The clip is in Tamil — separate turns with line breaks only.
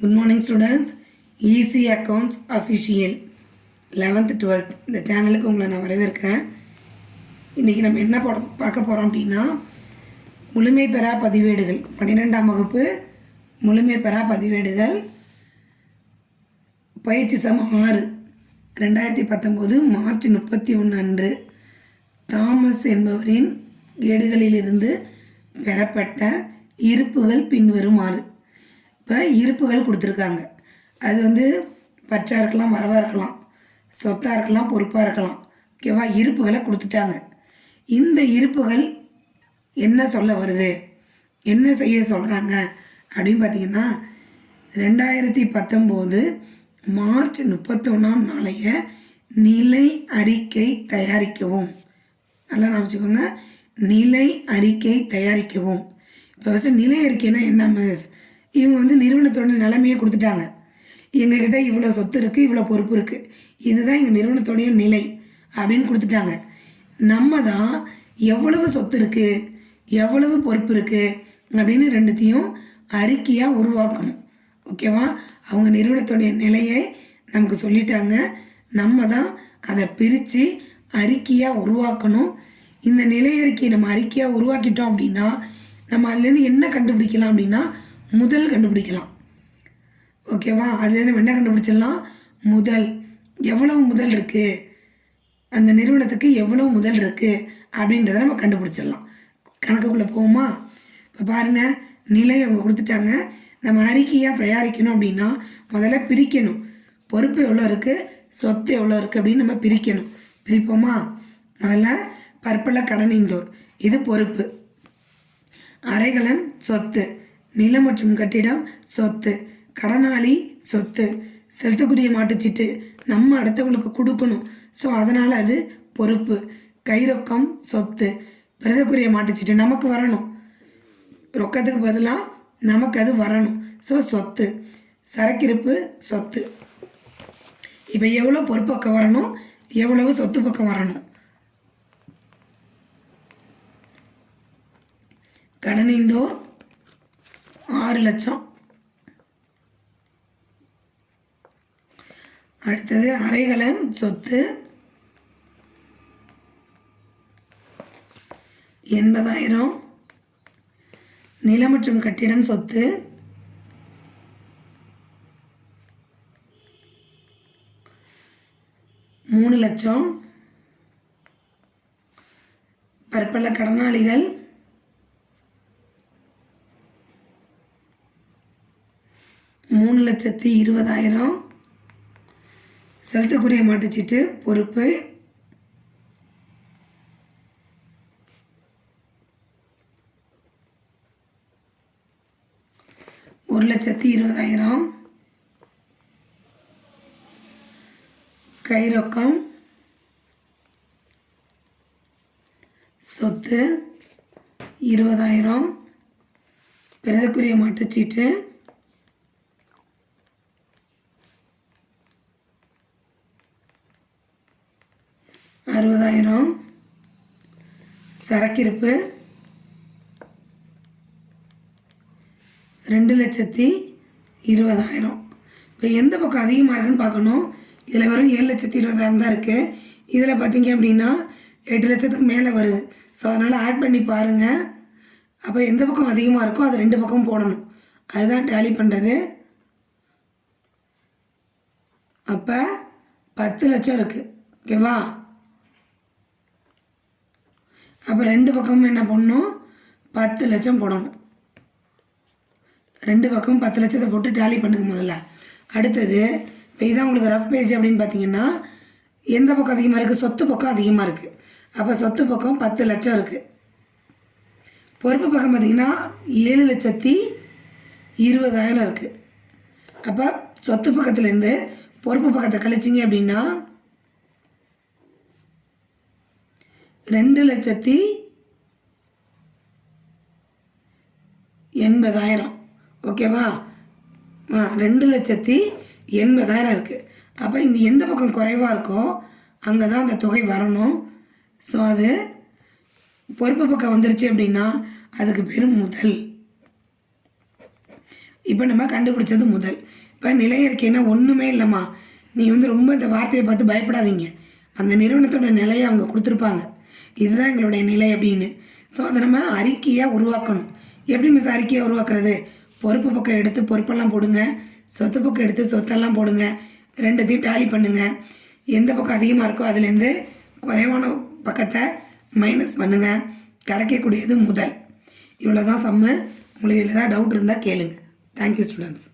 Good morning students easy accounts official eleventh twelfth இந்த சேனலுக்கு உங்களை நான் வரவேற்கிறேன். இன்றைக்கி நம்ம என்ன போட பார்க்க போகிறோம் அப்படின்னா முழுமை பெறா பதிவேடுகள். பன்னிரெண்டாம் வகுப்பு முழுமை பெறா பதிவேடுகள். பயிற்சி சம் ஆறு ரெண்டாயிரத்தி பத்தொம்போது மார்ச் முப்பத்தி ஒன்று அன்று. தாமஸ் என்பவரின் கேடுகளிலிருந்து பெறப்பட்ட இருப்புகள் பின்வருமாறு. இப்போ இருப்புகள் கொடுத்துருக்காங்க. அது வந்து பற்றா இருக்கலாம் வரவாக இருக்கலாம் சொத்தாக இருக்கலாம் பொறுப்பாக இருக்கலாம். ஓகேவா? இருப்புகளை கொடுத்துட்டாங்க. இந்த இருப்புகள் என்ன சொல்ல வருது? என்ன செய்ய சொல்கிறாங்க அப்படின்னு பார்த்தீங்கன்னா ரெண்டாயிரத்தி பத்தொம்போது மார்ச் முப்பத்தொன்னாம் நாளைய நிலை அறிக்கை தயாரிக்கவும். நல்லா நான் வச்சுக்கோங்க. நிலை அறிக்கை தயாரிக்கவும். இப்போ ஃபஸ்ட்டு நிலை அறிக்கைனா என்ன மிஸ் இவங்க வந்து நிறுவனத்தோட நிலைமையை கொடுத்துட்டாங்க. எங்ககிட்ட இவ்வளோ சொத்து இருக்குது இவ்வளோ பொறுப்பு இருக்குது இதுதான் எங்கள் நிறுவனத்தோடைய நிலை அப்படின்னு கொடுத்துட்டாங்க. நம்ம தான் எவ்வளவு சொத்து இருக்குது எவ்வளவு பொறுப்பு இருக்குது அப்படின்னு ரெண்டுத்தையும் அறிக்கையாக உருவாக்கணும். ஓகேவா? அவங்க நிறுவனத்துடைய நிலையை நமக்கு சொல்லிட்டாங்க. நம்ம தான் அதை பிரித்து அறிக்கையாக உருவாக்கணும். இந்த நிலை அறிக்கையை நம்ம அறிக்கையாக உருவாக்கிட்டோம் அப்படின்னா நம்ம அதுலேருந்து என்ன கண்டுபிடிக்கலாம் அப்படின்னா முதல் கண்டுபிடிக்கலாம். ஓகேவா? அதுலேருந்து நம்ம என்ன கண்டுபிடிச்சிடலாம்? முதல். எவ்வளவு முதல் இருக்குது அந்த நிறுவனத்துக்கு எவ்வளோ முதல் இருக்குது அப்படின்றத நம்ம கண்டுபிடிச்சிடலாம். கணக்குக்குள்ளே போவோமா? இப்போ பாருங்கள் நிலை அவங்க கொடுத்துட்டாங்க. நம்ம அறிக்கையாக தயாரிக்கணும் அப்படின்னா முதல்ல பிரிக்கணும். பொறுப்பு எவ்வளோ இருக்குது சொத்து எவ்வளோ இருக்குது அப்படின்னு நம்ம பிரிக்கணும். பிரிப்போமா? முதல்ல பற்பல கடனிந்தோர் இது பொறுப்பு. அரைகலன் சொத்து. நிலம் மற்றும் கட்டிடம் சொத்து. கடனாளி சொத்து. செலுத்தக்கூடிய மாட்டுச்சீட்டு நம்ம அடுத்தவங்களுக்கு கொடுக்கணும். ஸோ அதனால் அது பொறுப்பு. கைரொக்கம் சொத்து. பிரதக்குரிய மாட்டுச்சீட்டு நமக்கு வரணும். ரொக்கத்துக்கு பதிலாக நமக்கு அது வரணும். ஸோ சொத்து. சரக்கிருப்பு சொத்து. இப்போ எவ்வளோ பொறுப்பக்கம் வரணும்? எவ்வளவு சொத்து பக்கம் வரணும்? கடனைந்தோர் ஆறு லட்சம். அடுத்தது அரைகலன் சொத்து. எண்பதாயிரம். நிலம் மற்றும் கட்டிடம் சொத்து. மூணு லட்சம். பற்பல கடனாளிகள் மூணு லட்சத்தி இருபதாயிரம். செலுத்தக்கூடிய மாட்டுச்சீட்டு பொறுப்பு. ஒரு லட்சத்தி இருபதாயிரம். கை ரொக்கம் சொத்து இருபதாயிரம். பிரதக்குரிய மாட்டுச்சீட்டு சரக்கிருப்பு ரெண்டு லட்சத்தி இருபதாயிரம். இப்போ எந்த பக்கம் அதிகமாக இருக்குன்னு பார்க்கணும். இதில் வெறும் ஏழு லட்சத்தி இருபதாயிரம் தான் இருக்குது இதில் பார்த்தீங்க அப்படின்னா எட்டு லட்சத்துக்கு மேலே வருது. ஸோ அதனால் ஆட் பண்ணி பாருங்கள் அப்போ எந்த பக்கம் அதிகமாக இருக்கோ அது ரெண்டு பக்கம் போடணும். அதுதான் டேலி பண்ணுறது அப்போ பத்து லட்சம் இருக்குது ஓகேவா அப்போ ரெண்டு பக்கமும் என்ன பண்ணணும் பத்து லட்சம் போடணும். ரெண்டு பக்கமும் பத்து லட்சத்தை போட்டு டேலி பண்ணுங்க முதல்ல. அடுத்தது இப்போ இதான் உங்களுக்கு ரஃப் பேஜ் அப்படின்னு பார்த்தீங்கன்னா எந்த பக்கம் அதிகமாக இருக்குது சொத்து பக்கம் அதிகமாக இருக்குது அப்போ சொத்து பக்கம் பத்து லட்சம் இருக்குது பொறுப்பு பக்கம் பார்த்தீங்கன்னா ஏழு லட்சத்தி இருபதாயிரம் இருக்குது அப்போ சொத்து பக்கத்துலேருந்து பொறுப்பு பக்கத்தை கழிச்சிங்க அப்படின்னா ரெண்டு லட்சத்தி எண்பதாயிரம். ஓகேவா? ஆ ரெண்டு லட்சத்தி எண்பதாயிரம் இருக்குது அப்போ இந்த எந்த பக்கம் குறைவாக இருக்கோ அங்கே தான் அந்த தொகை வரணும். ஸோ அது பொறுப்பு பக்கம் வந்துருச்சு அப்படின்னா அதுக்கு பேர் முதல். இப்போ நம்ம கண்டுபிடிச்சது முதல். இப்போ நிலை அறிக்கைன்னா ஒன்றுமே இல்லைம்மா. நீ வந்து ரொம்ப இந்த வார்த்தையை பார்த்து பயப்படாதீங்க. அந்த நிறுவனத்தோட நிலையை அவங்க கொடுத்துருப்பாங்க. இதுதான் எங்களுடைய நிலை அப்படின்னு. ஸோ அதை நம்ம அறிக்கையாக உருவாக்கணும். எப்படி மிஸ் அறிக்கையை உருவாக்குறது? பொறுப்பு பக்கம் எடுத்து பொறுப்பெல்லாம் போடுங்க. சொத்து பக்கம் எடுத்து சொத்தெல்லாம் போடுங்க. ரெண்டுத்தையும் டேலி பண்ணுங்கள் எந்த பக்கம் அதிகமாக இருக்கோ அதுலேருந்து குறைவான பக்கத்தை மைனஸ் பண்ணுங்கள் கிடைக்கக்கூடியது முதல். இவ்வளோ தான் சம்மு உங்களுக்கு இதில் ஏதாவது டவுட் இருந்தால் கேளுங்க தேங்க்யூ ஸ்டூடெண்ட்ஸ்